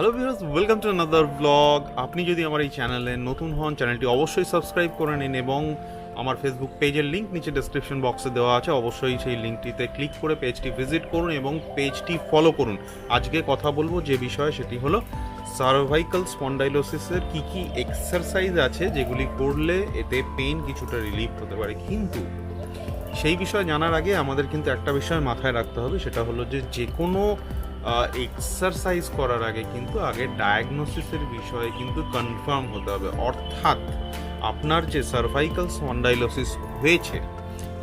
Hello viewers welcome to another blog আপনি যদি আমার এই চ্যানেলে নতুন হন চ্যানেলটি অবশ্যই সাবস্ক্রাইব করে নিন এবং আমার ফেসবুক পেজের লিঙ্ক নিচে ডেসক্রিপশন বক্সে দেওয়া আছে। অবশ্যই সেই লিঙ্কটিতে ক্লিক করে পেজটি ভিজিট করুন এবং পেজটি ফলো করুন। আজকে কথা বলব যে বিষয়ে, সেটি হলো সার্ভাইকাল স্পন্ডাইলোসিসের কি কি এক্সারসাইজ আছে, যেগুলি করলে এতে পেন কিছুটা রিলিফ হতে পারে। কিন্তু সেই বিষয়ে জানার আগে আমাদের কিন্তু একটা বিষয় মাথায় রাখতে হবে, সেটা হলো যে যে কোনো এক্সারসাইজ করার আগে কিন্তু আগে ডায়াগনোসিসের বিষয়ে কিন্তু কনফার্ম হতে হবে। অর্থাৎ আপনার যে সার্ভাইকাল স্পন্ডাইলোসিস হয়েছে,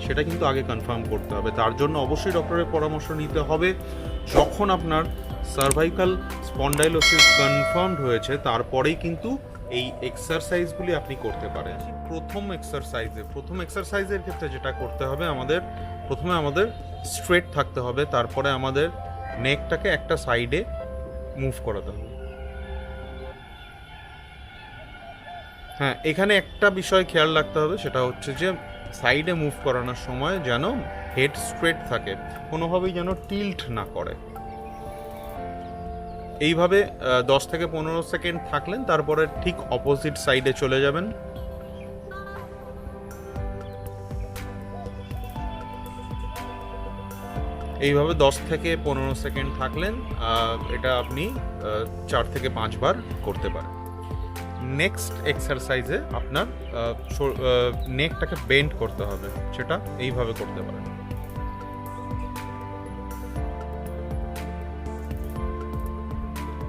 সেটা কিন্তু আগে কনফার্ম করতে হবে। তার জন্য অবশ্যই ডক্টরের পরামর্শ নিতে হবে। যখন আপনার সার্ভাইকাল স্পন্ডাইলোসিস কনফার্মড হয়েছে, তারপরেই কিন্তু এই এক্সারসাইজগুলি আপনি করতে পারেন। প্রথম এক্সারসাইজে প্রথম এক্সারসাইজের ক্ষেত্রে যেটা করতে হবে আমাদের, প্রথমে আমাদের স্ট্রেট থাকতে হবে, তারপরে আমাদের নেকটাকে একটা সাইডে মুভ করাতে হবে হ্যাঁ এখানে একটা বিষয় খেয়াল রাখতে হবে, সেটা হচ্ছে যে সাইডে মুভ করানোর সময় যেন হেড স্ট্রেট থাকে, কোনোভাবেই যেন টিল্ট না করে। এইভাবে দশ থেকে পনেরো সেকেন্ড থাকলেন, তারপরে ঠিক অপোজিট সাইডে চলে যাবেন। এইভাবে দশ থেকে পনেরো সেকেন্ড থাকলেন এটা আপনি চার থেকে পাঁচবার করতে পারেন। নেক্সট এক্সারসাইজে আপনার নেকটাকে বেন্ড করতে হবে সেটা এইভাবে করতে পারেন।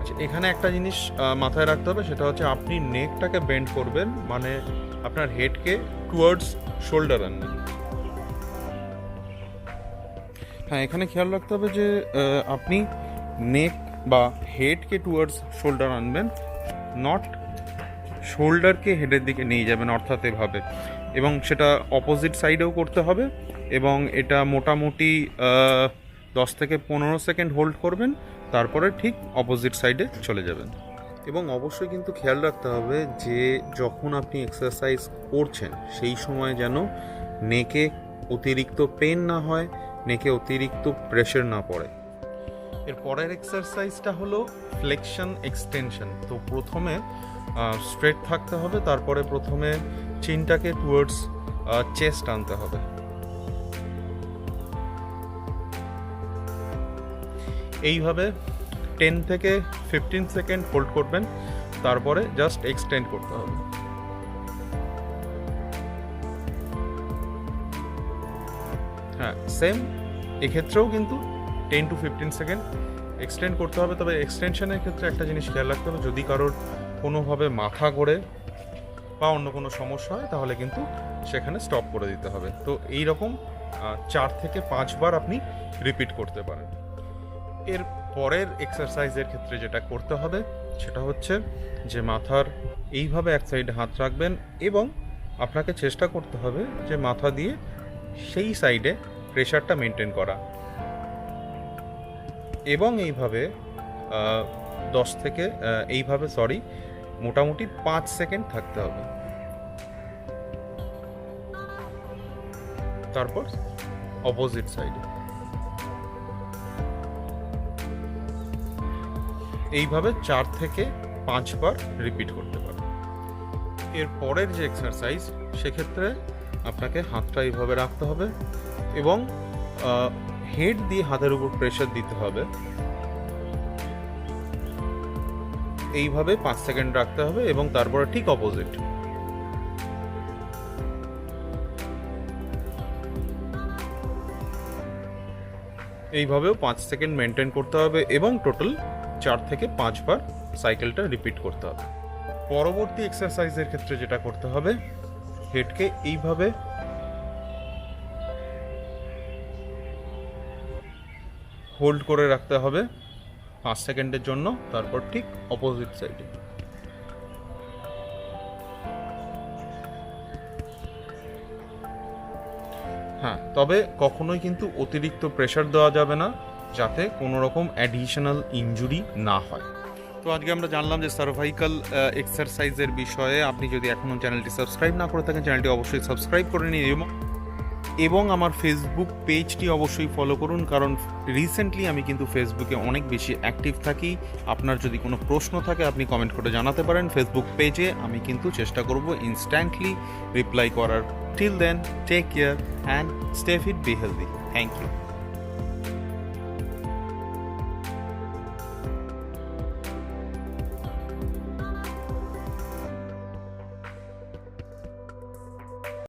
আচ্ছা, এখানে একটা জিনিস মাথায় রাখতে হবে সেটা হচ্ছে আপনি নেকটাকে বেন্ড করবেন মানে আপনার হেডকে টুয়ার্ডস শোল্ডার আনবেন হ্যাঁ এখানে খেয়াল রাখতে হবে যে আপনি নেক বা হেডকে টুয়ার্ডস শোল্ডার আনবেন নট শোল্ডারকে হেডের দিকে নিয়ে যাবেন অর্থাৎ এভাবে। এবং সেটা অপোজিট সাইডেও করতে হবে এবং এটা মোটামুটি দশ থেকে পনেরো সেকেন্ড হোল্ড করবেন, তারপরে ঠিক অপোজিট সাইডে চলে যাবেন। এবং অবশ্যই কিন্তু খেয়াল রাখতে হবে যে, যখন আপনি এক্সারসাইজ করছেন, সেই সময় যেন নেকে অতিরিক্ত পেন না হয় নেকে অতিরিক্ত প্রেশার না পড়ে। এর পরের এক্সারসাইজটা হলো ফ্লেকশন এক্সটেনশন তো প্রথমে স্ট্রেট থাকতে হবে, তারপরে প্রথমে চিনটাকে টুয়ার্ডস চেস্ট আনতে হবে। এইভাবে টেন থেকে ফিফটিন সেকেন্ড হোল্ড করবেন, তারপরে জাস্ট এক্সটেন্ড করতে হবে। হ্যাঁ সেম এক্ষেত্রেও কিন্তু ten to fifteen second extend করতে হবে, তবে এক্সটেনশনের ক্ষেত্রে একটা জিনিস খেয়াল রাখতে হবে, যদি কারোর কোনোভাবে মাথা ঘোরে বা অন্য কোনো সমস্যা হয়, তাহলে কিন্তু সেখানে স্টপ করে দিতে হবে। তো এই রকম চার থেকে পাঁচবার আপনি রিপিট করতে পারেন। এর পরের এক্সারসাইজের ক্ষেত্রে যেটা করতে হবে, সেটা হচ্ছে যে মাথার এইভাবে এক সাইডে হাত রাখবেন এবং আপনাকে চেষ্টা করতে হবে যে মাথা দিয়ে সেই সাইডে প্রেশারটা মেনটেন করা। এবং এইভাবে দশ থেকে এইভাবে, সরি, মোটামুটি পাঁচ সেকেন্ড থাকতে হবে। তারপর অপোজিট সাইডে। এইভাবে চার থেকে পাঁচবার রিপিট করতে পারেন এর পরের যে এক্সারসাইজ সেক্ষেত্রে আপনাকে হাতটা এইভাবে রাখতে হবে এবং হেড দিয়ে হাতের উপর প্রেশার দিতে হবে। এইভাবে পাঁচ সেকেন্ড রাখতে হবে এবং তারপরে ঠিক অপোজিট এইভাবেও পাঁচ সেকেন্ড মেনটেন করতে হবে এবং টোটাল চার থেকে পাঁচবার সাইকেলটা রিপিট করতে হবে। পরবর্তী এক্সারসাইজের ক্ষেত্রে যেটা করতে হবে হেডকে এইভাবে হোল্ড করে রাখতে হবে পাঁচ সেকেন্ডের জন্য, তারপর ঠিক অপোজিট সাইডে হ্যাঁ তবে কখনোই কিন্তু অতিরিক্ত প্রেশার দেওয়া যাবে না, যাতে কোনো রকম অ্যাডিশনাল ইনজুরি না হয়। তো আজকে আমরা জানলাম যে সার্ভাইকাল এক্সারসাইজের বিষয়ে আপনি যদি এখনও চ্যানেলটি সাবস্ক্রাইব না করে থাকেন, চ্যানেলটি অবশ্যই সাবস্ক্রাইব করে নিন এবং এবং আমার ফেসবুক পেজটি অবশ্যই ফলো করুন, কারণ রিসেন্টলি আমি কিন্তু ফেসবুকে অনেক বেশি অ্যাক্টিভ থাকি। আপনার যদি কোনো প্রশ্ন থাকে, আপনি কমেন্ট করে জানাতে পারেন। ফেসবুক পেজে আমি কিন্তু চেষ্টা করব ইনস্ট্যান্টলি রিপ্লাই করার। Till then take care and stay fit be healthy thank you